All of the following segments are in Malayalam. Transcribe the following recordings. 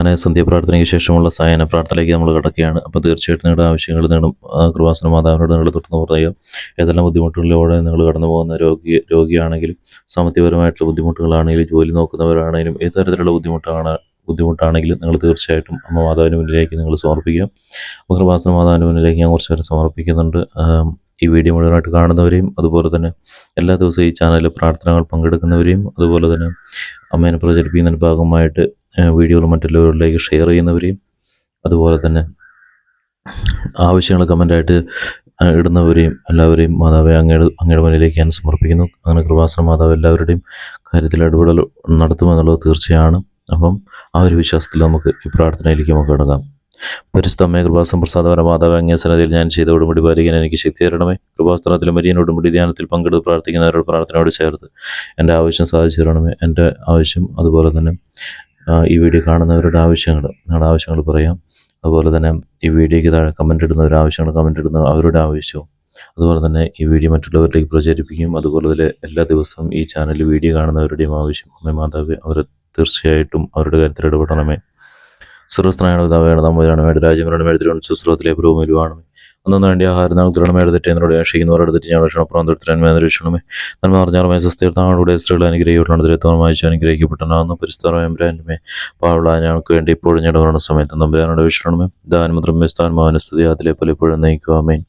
അങ്ങനെ സന്ധ്യാപ്രാർത്ഥനയ്ക്ക് ശേഷമുള്ള സായന പ്രാർത്ഥനയിലേക്ക് നമ്മൾ കിടക്കുകയാണ്. അപ്പോൾ തീർച്ചയായിട്ടും നിങ്ങളുടെ ആവശ്യങ്ങൾ ആ, കൃപാസന മാതാവിനോട് നിങ്ങൾ തുറന്നു പറയുക ഏതെല്ലാം ബുദ്ധിമുട്ടുകളിലൂടെ നിങ്ങൾ കടന്നു പോകുന്ന രോഗി രോഗിയാണെങ്കിലും സാമ്പത്തികപരമായിട്ടുള്ള ബുദ്ധിമുട്ടുകളാണെങ്കിലും ജോലി നോക്കുന്നവരാണെങ്കിലും ഏത് തരത്തിലുള്ള ബുദ്ധിമുട്ടാണ് ബുദ്ധിമുട്ടാണെങ്കിലും നിങ്ങൾ തീർച്ചയായിട്ടും അമ്മ മാതാവിന് മുന്നിലേക്ക് നിങ്ങൾ സമർപ്പിക്കുക അപ്പോൾ കൃപാസന മാതാവിന് മുന്നിലേക്ക് ഞാൻ കുറച്ച് പേരെ സമർപ്പിക്കുന്നുണ്ട്. ഈ വീഡിയോ മുഴുവനായിട്ട് കാണുന്നവരെയും അതുപോലെ തന്നെ എല്ലാ ദിവസവും ഈ ചാനലിൽ പ്രാർത്ഥനകൾ പങ്കെടുക്കുന്നവരെയും അതുപോലെ തന്നെ അമ്മേനെ പ്രചരിപ്പിക്കുന്നതിന് ഭാഗമായിട്ട് വീഡിയോകൾ മറ്റുള്ളവരിലേക്ക് ഷെയർ ചെയ്യുന്നവരെയും അതുപോലെ തന്നെ ആവശ്യങ്ങൾ കമന്റായിട്ട് ഇടുന്നവരെയും എല്ലാവരെയും മാതാവെ അങ്ങയുടെ അങ്ങയുടെ മുന്നിലേക്ക് ഞാൻ സമർപ്പിക്കുന്നു. അങ്ങനെ കൃപാസന മാതാവ് എല്ലാവരുടെയും കാര്യത്തിൽ ഇടപെടൽ നടത്തുമെന്നുള്ളത് തീർച്ചയാണ്. അപ്പം ആ ഒരു വിശ്വാസത്തിൽ നമുക്ക് ഈ പ്രാർത്ഥനയിലേക്ക് നമുക്ക് കിടക്കാം. പരിശുദ്ധമ്മയെ കൃപാസം പ്രസാദപര മാതാവ് അങ്ങേ സന്നദ്ധയിൽ ഞാൻ ചെയ്ത ഉടമ്പടി പാലിക്കാൻ എനിക്ക് ശക്തി തരണമേ. കൃപാസ്ത്രത്തിലും മരിയൻ ഉടമ്പടി ധ്യാനത്തിൽ പങ്കെടുത്ത് പ്രാർത്ഥിക്കുന്നവരുടെ പ്രാർത്ഥനയോട് ചേർത്ത് എന്റെ ആവശ്യം സാധിച്ചു തരണമേ. എന്റെ ആവശ്യം അതുപോലെ തന്നെ ഈ വീഡിയോ കാണുന്നവരുടെ ആവശ്യങ്ങൾ നിങ്ങളുടെ ആവശ്യങ്ങൾ പറയാം. അതുപോലെ തന്നെ ഈ വീഡിയോയ്ക്ക് താഴെ കമന്റ് ഇടുന്നവരുടെ ആവശ്യങ്ങൾ കമന്റ് ഇടുന്ന അവരുടെ ആവശ്യവും. അതുപോലെ തന്നെ ഈ വീഡിയോ മറ്റുള്ളവരിലേക്ക് പ്രചരിപ്പിക്കും അതുപോലെ തന്നെ എല്ലാ ദിവസവും ഈ ചാനലിൽ വീഡിയോ കാണുന്നവരുടെയും ആവശ്യം അമ്മ മാതാവ് അവർ തീർച്ചയായിട്ടും അവരുടെ കാര്യത്തിൽ ഇടപെടണമേ. സർവസ്നായാണ് പിതാവാണ് നമ്മയാണ് വേണ്ട രാജ്യങ്ങളുടെ തിരുവനന്തപുരം ശുശ്രൂഹത്തിലെ ഭൂമിയിലുമാണ് ഒന്നും വേണ്ടി ആഹാരം നാൾ തിരണമേടെ തെറ്റി എന്നോട് അപേക്ഷിക്കുന്നവരുടെ തെറ്റി ഞാൻ ഭക്ഷണം അപ്പുറം തൊട്ടിരന്മേ നിരീക്ഷണമേ നന്മ പറഞ്ഞാൽ സ്വസ്ഥീർത്താങ്ങളുടെ സ്ത്രീകൾ അനുഗ്രഹിക്കപ്പെട്ടാണ് ദുരിതവും വായിച്ചു അനുഗ്രഹിക്കപ്പെട്ടനാകുന്നു പരിസ്ഥാനമേ ബ്രാൻഡുമേ പാവള ഞങ്ങൾക്ക് വേണ്ടി ഇപ്പോഴും ഞങ്ങളുടെ സമയത്ത് നമ്പരാനോട് വിഷണമേ ദാനമുദ്രമേ സ്ഥാനമാനസ്ഥിതി അതിലെ പലപ്പോഴും നയിക്കുവാമേൻ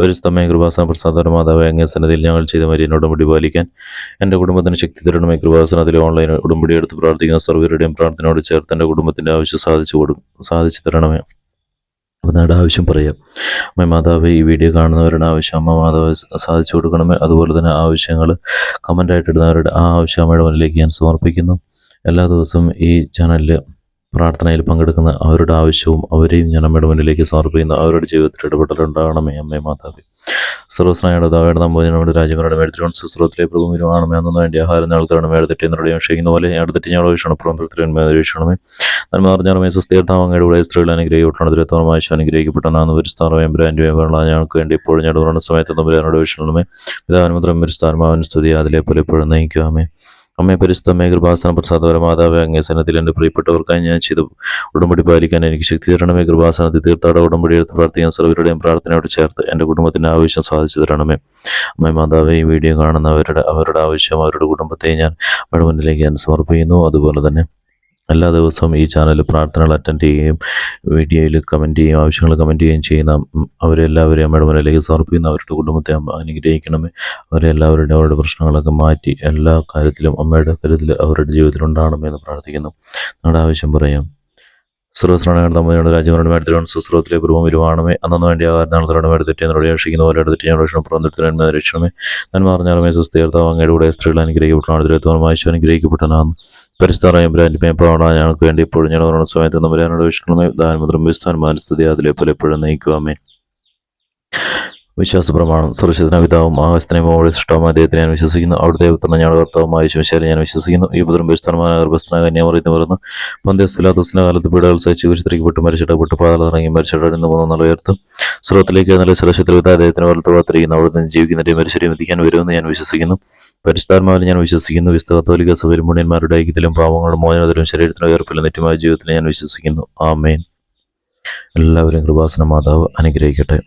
പരിസ്ഥമേ കൃപാസന പ്രസാദന മാതാവ് അങ്ങേ സന്നദ്ധിയിൽ ഞങ്ങൾ ചെയ്ത മരിയനോട് ഉടമ്പടി പാലിക്കാൻ എന്റെ കുടുംബത്തിന് ശക്തി തരണമേ. കൃപാസനത്തിലെ ഓൺലൈൻ ഉടമ്പടി എടുത്ത് പ്രാർത്ഥിക്കുന്ന സർവരുടെയും പ്രാർത്ഥനയോട് ചേർത്ത് എന്റെ കുടുംബത്തിന്റെ ആവശ്യം സാധിച്ചു കൊടുക്കും സാധിച്ചു തരണമേ. നിങ്ങളുടെ ആവശ്യം പറയാം. അമ്മ മാതാവ് ഈ വീഡിയോ കാണുന്നവരുടെ ആവശ്യം അമ്മ മാതാവ് സാധിച്ചു കൊടുക്കണമേ. അതുപോലെ തന്നെ ആവശ്യങ്ങൾ കമന്റായിട്ട് ഇടുന്നവരുടെ ആ ആവശ്യം അമ്മയുടെ മുന്നിലേക്ക് ഞാൻ സമർപ്പിക്കുന്നു. എല്ലാ ദിവസവും ഈ ചാനലിൽ പ്രാർത്ഥനയിൽ പങ്കെടുക്കുന്ന അവരുടെ ആവശ്യവും അവരെയും ഞാൻ അമ്മയുടെ മുന്നിലേക്ക് സമർപ്പിക്കുന്ന. അവരുടെ ജീവിതത്തിൽ ഇടപെടലുണ്ടാകണമേ അമ്മേ മാതാവ്. സർവസ്നായുടെ ദാവയുടെ നമ്പോജനോട് രാജ്യങ്ങളുടെ മേടത്തിലും സുസ്രോത്തിലെ പ്രഭുവിനുമാണമേ അന്നു വേണ്ടി ആഹാരം നാളത്താണ് മേടെ തെറ്റി എന്നോട് ഞാൻ ക്ഷയിക്കുന്ന പോലെ ഞാൻ തെറ്റി ഞങ്ങൾ വീക്ഷണം പുറത്തിരുമേ വീക്ഷണമേ. നന്മ അറിഞ്ഞാലുമേ സുസ്ഥീർത്താം അങ്ങയുടെ കൂടെ സ്ത്രീകൾ അനുഗ്രഹിക്കപ്പെട്ടാണ് ഒരു അനുഗ്രഹിക്കപ്പെട്ടാണ് പരിസ്ഥാനമേ ബ്രാൻഡ് വേണ്ട ഞങ്ങൾക്ക് വേണ്ടി ഇപ്പോഴും ഞങ്ങളുടെ സമയത്ത് തമ്പുരാനോട് വീക്ഷണമേ. പിതാവിനുമുദ്രം പരിസ്ഥാനമാവൻ സ്തുതി. അതിലെ പോലെ ഇപ്പോഴും നയിക്കാമേ അമ്മേ പരിശുദ്ധമേ കൃപാസന പ്രസാദപര മാതാവേ അങ്ങേ സന്നദ്ധത്തിൽ എന്റെ പ്രിയപ്പെട്ടവർക്കായി ഞാൻ ചെയ്ത ഉടമ്പടി പാലിക്കാൻ എനിക്ക് ശക്തി തരണമേ. കൃപാസനത്തിൽ തീർത്ഥാട ഉടമ്പടി എടുത്ത് പ്രാർത്ഥിക്കാൻ സർവരുടെയും പ്രാർത്ഥനയോട് ചേർത്ത് എന്റെ കുടുംബത്തിന്റെ ആവശ്യം സാധിച്ചു തരണമേ. അമ്മേ മാതാവേ ഈ വീഡിയോ കാണുന്നവരുടെ അവരുടെ ആവശ്യം അവരുടെ കുടുംബത്തെ ഞാൻ അവരുടെ മുന്നിലേക്ക് ഞാൻ സമർപ്പിക്കുന്നു. അതുപോലെ തന്നെ എല്ലാ ദിവസവും ഈ ചാനൽ പ്രാർത്ഥനകൾ അറ്റൻഡ് ചെയ്യുകയും വീഡിയോയിൽ കമന്റ് ചെയ്യുകയും ആവശ്യങ്ങൾ കമന്റ് ചെയ്യുകയും ചെയ്യുന്ന അവരെല്ലാവരെയും അമ്മയുടെ മുന്നിലേക്ക് സമർപ്പിക്കുന്ന. അവരുടെ കുടുംബത്തെ അമ്മ അനുഗ്രഹിക്കണമേ. അവരെ എല്ലാവരുടെയും അവരുടെ പ്രശ്നങ്ങളൊക്കെ മാറ്റി എല്ലാ കാര്യത്തിലും അമ്മയുടെ കാര്യത്തിൽ അവരുടെ ജീവിതത്തിൽ ഉണ്ടാകണമേ എന്ന് പ്രാർത്ഥിക്കുന്നു. നമ്മുടെ ആവശ്യം പറയാം. സർവസ്രണങ്ങൾ തമ്മിലുള്ള രാജ്യങ്ങളുടെ മേടത്തിലാണ് സുസ്രവത്തിലെ പൂർവം വരുവാണമേ. അന്നു വേണ്ടി ആകാരണങ്ങളുടെ മേടെ തെറ്റി എന്നോട് രക്ഷിക്കുന്ന പോലെ എടുത്തിട്ട് ഞാൻ രക്ഷണം പുറത്തെടുത്തിനെ രക്ഷണമേ. ഞാൻ പറഞ്ഞാലുമേ സുസ്ഥീർത്താവ് അങ്ങയുടെ കൂടെ സ്ത്രീകൾ അനുഗ്രഹിക്കപ്പെട്ടാണ് വായിച്ചു അനുഗ്രഹിക്കപ്പെട്ടനാണ് പരിസ്ഥാനം ബ്രാൻഡ് പ്രവണ ഞങ്ങൾക്ക് വേണ്ടി ഇപ്പോഴും ഞങ്ങളുടെ സമയത്ത് നമ്പരാനോട് വിഷ്ണുമേ ദാനമുദ്രം വിസ്ഥാൻ സ്ഥിതി അതിലെ പോലെ എപ്പോഴും നയിക്കുവാമേ വിശ്വാസ പ്രമാണം സർവശക്തന പിതാവും മോളി ഇഷ്ടവും അദ്ദേഹത്തെ ഞാൻ വിശ്വസിക്കുന്നു. അവിടുത്തെ പുത്രനെ ഞങ്ങളുടെ കർത്താവുമായ ശിവശാലെ ഞാൻ വിശ്വസിക്കുന്നു. ഈ പുത്രം വിസ്താരമായ ഗർഭസ്ഥന കന്യാമറിയുന്ന പറയുന്നു പന്ത്യസ്പിലാത്തസിന്റെ കാലത്ത് പീഡകൾ സഹിച്ച് കുരിശിത്തിരിക്കപ്പെട്ട് മരിച്ചിടപ്പെട്ട് പാതൽ ഇറങ്ങി മരിച്ചിടന്ന് മൂന്ന് നല്ല ഉയർത്തും. സ്രോത്തിലേക്ക് നല്ല സുരക്ഷത്തിൽ വിധ അദ്ദേഹത്തിന് വലത്ത് ഭാഗത്തിരിക്കുന്ന അവിടെ നിന്ന് ജീവിക്കുന്നതിന്റെ മരിശരീരം എത്തിക്കാൻ വരുമെന്ന് ഞാൻ വിശ്വസിക്കുന്നു. പരിശുദ്ധാത്മാവിൽ ഞാൻ വിശ്വസിക്കുന്നു. വിസ്തകത്തോലിക കത്തോലിക സഭയിൽ മുണ്യന്മാരുടെ ഐക്യത്തിലും പാവങ്ങളുടെ മോചനത്തിലും ശരീരത്തിനും ഉയർപ്പിലും നെറ്റുമായ ജീവിതത്തിലും ഞാൻ വിശ്വസിക്കുന്നു. ആമേൻ. എല്ലാവരും കൃപാസന മാതാവ് അനുഗ്രഹിക്കട്ടെ.